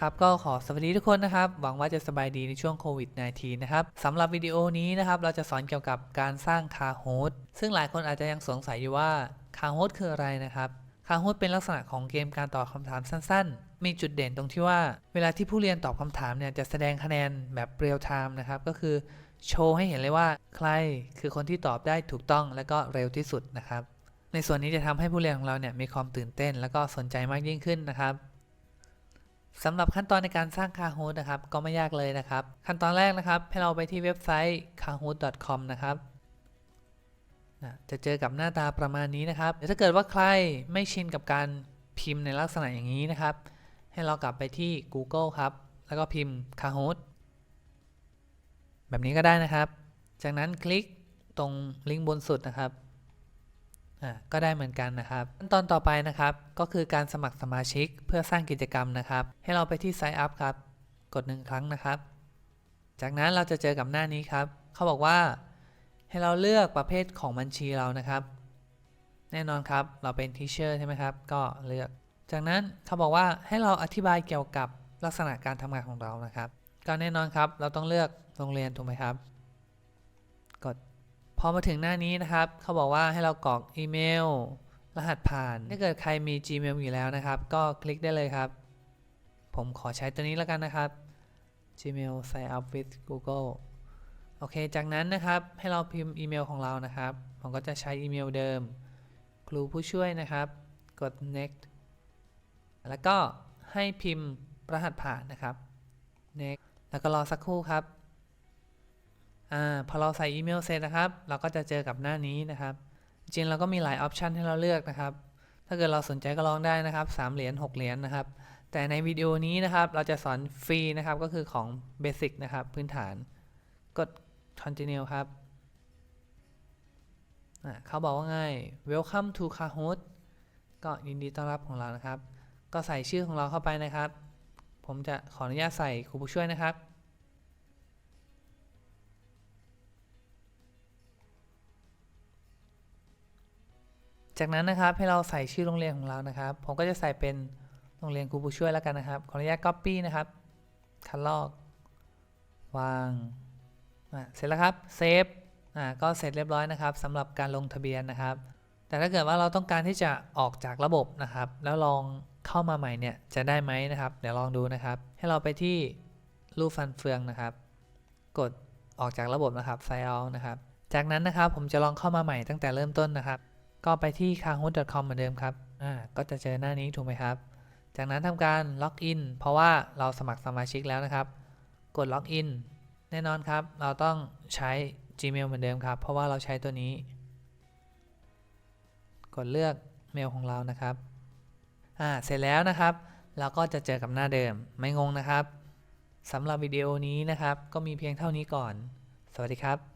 ครับก็ขอสวัสดีทุกคนนะครับ หวังว่าจะสบายดีในช่วงโควิด -19 นะครับสำหรับวิดีโอนี้นะครับ เราจะสอนเกี่ยวกับการสร้างคาโฮสซึ่งหลายคนอาจจะยังสงสัยอยู่ว่าคาโฮสคืออะไรนะครับคาโฮสเป็นลักษณะของเกมการตอบคำถามสั้น ๆ มีจุดเด่นตรงที่ว่า เวลาที่ผู้เรียนตอบคำถามเนี่ยจะแสดงคะแนนแบบเรียลไทม์นะครับ ก็คือโชว์ให้เห็นเลยว่าใครคือคนที่ตอบได้ถูกต้องและก็เร็วที่สุดนะครับ ในส่วนนี้จะทำให้ผู้เรียนของเราเนี่ยมีความตื่นเต้น และก็สนใจมากยิ่งขึ้นนะครับ สำหรับขั้นตอนในการสร้าง Kahoot นะครับ ก็ไม่ยากเลยนะครับ ขั้นตอนแรกนะครับ ให้เราไปที่เว็บไซต์ kahoot.com นะครับจะเจอกับหน้าตาประมาณนี้นะครับถ้าเกิดว่าใครไม่ชินกับการพิมพ์ในลักษณะอย่างนี้นะครับ ให้เรากลับไปที่ Google ครับ แล้วก็พิมพ์ Kahoot แบบนี้ก็ได้นะครับ จากนั้นคลิกตรงลิงก์บนสุดนะครับ ก็ได้เหมือนกันนะครับขั้นตอนต่อไปนะครับ ก็คือการสมัครสมาชิกเพื่อสร้างกิจกรรมนะครับ ให้เราไปที่ Sign Up ครับ กดหนึ่งครั้งนะครับ จากนั้นเราจะเจอกับหน้านี้ครับ เขาบอกว่า ให้เราเลือกประเภทของบัญชีเรานะครับ แน่นอนครับ เราเป็น Teacher ใช่ไหมครับ ก็เลือก จากนั้นเขาบอกว่าให้เราอธิบายเกี่ยวกับลักษณะการทำงานของเรานะครับ ก็แน่นอนครับ เราต้องเลือกโรงเรียนถูกไหมครับ อมาถึงหน้านี้นะครับ เขาบอกว่าให้เรากรอกอีเมล รหัสผ่าน ถ้าเกิดใครมี Gmail อยู่แล้วนะครับ ก็คลิกได้เลยครับ ผมขอใช้ตัวนี้แล้วกันนะครับ Gmail sign up with Google โอเค จากนั้นนะครับ ให้เราพิมพ์อีเมลของเรานะครับ ผมก็จะใช้อีเมลเดิม ครูผู้ช่วยนะครับ กด next แล้วก็ให้พิมพ์รหัสผ่านนะครับ next แล้วก็รอสักครู่ครับ อ่าพอเราใส่อีเมลเสร็จนะครับ เราก็จะเจอกับหน้านี้นะครับ จริงเราก็มีหลายออปชันให้เราเลือกนะครับ ถ้าเกิดเราสนใจก็ลองได้นะครับ3เหรียญ6เหรียญนะครับ แต่ในวิดีโอนี้นะครับ เราจะสอนฟรีนะครับ ก็คือของเบสิกนะครับ พื้นฐาน กด continue ครับเขาบอกว่าไง welcome to Kahoot ก็ยินดีต้อนรับของเรานะครับ ก็ใส่ชื่อของเราเข้าไปนะครับ ผมจะขออนุญาตใส่ครูผู้ช่วยนะครับ จากนั้นนะครับให้เราใส่ชื่อโรงเรียนของเรานะครับ ผมก็จะใส่เป็นโรงเรียนครูผู้ช่วยแล้วกันนะครับ ขออนุญาต Copy นะครับคัดลอก วางอะเสร็จแล้วครับเซฟอ่าก็เสร็จเรียบร้อยนะครับสำหรับการลงทะเบียนนะครับ แต่ถ้าเกิดว่าเราต้องการที่จะออกจากระบบนะครับ แล้วลองเข้ามาใหม่เนี่ยจะได้ไหมนะครับ เดี๋ยวลองดูนะครับ ให้เราไปที่รูปฟันเฟืองนะครับ กดออกจากระบบนะครับ sign out นะครับ จากนั้นนะครับผมจะลองเข้ามาใหม่ตั้งแต่เริ่มต้นนะครับ ก็ไปที่ kahoot.com เหมือนเดิมครับ อ่า ก็จะเจอหน้านี้ถูกไหมครับ จากนั้นทำการล็อกอินเพราะว่าเราสมัครสมาชิกแล้วนะครับ กดล็อกอินแน่นอนครับ เราต้องใช้ Gmail เหมือนเดิมครับ เพราะว่าเราใช้ตัวนี้ กดเลือกเมลของเรานะครับ อ่า เสร็จแล้วนะครับ เราก็จะเจอกับหน้าเดิม ไม่งงนะครับสำหรับวิดีโอนี้นะครับ ก็มีเพียงเท่านี้ก่อน สวัสดีครับ